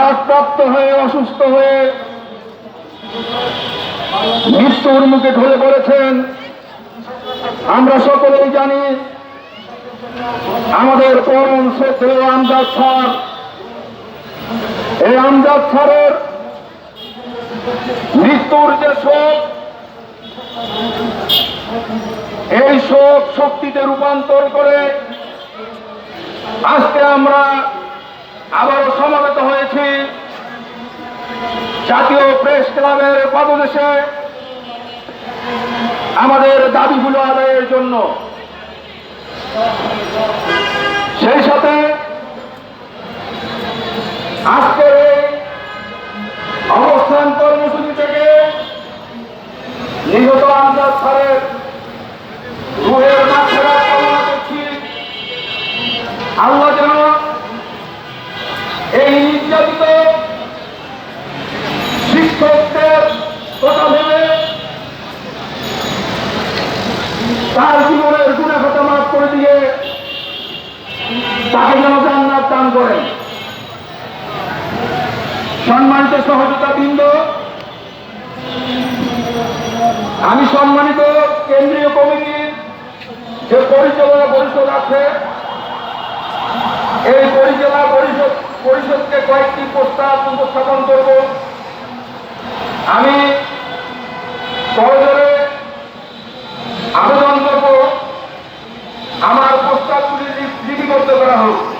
আঘাতপ্রাপ্ত হয়ে, অসুস্থ হয়ে মৃত্যুর মুখে ঢলে পড়েছেন। আমরা সকলেই জানি আমাদের পরম শ্রদ্ধেয় আমজাদ স্যার। এই আমজাদ স্যারের মৃত্যুর যে শোক, এই শোক শক্তিতে রূপান্তর করে আজকে আমরা আবারও সমাবেত জাতীয় প্রেস ক্লাবের পাদদেশে আমাদের দাবিগুলো আদায়ের জন্য। সেই সাথে আজকের এই অবস্থান কর্মসূচি থেকে নিহত তার জীবনের গুণা কথা মাফ করে দিয়ে তাকে যেন জান্নাত দান করেন সম্মানিত সহযোগিতা বৃন্দ, আমি সম্মানিত কেন্দ্রীয় কমিটির যে পরিচালনা পরিষদ আছে, এই পরিচালনা পরিষদ, পরিষদকে কয়েকটি প্রস্তাব উপস্থাপন করব। আমি সহজরে আবেদন আমার প্রস্তাবগুলি করতে করা হোক।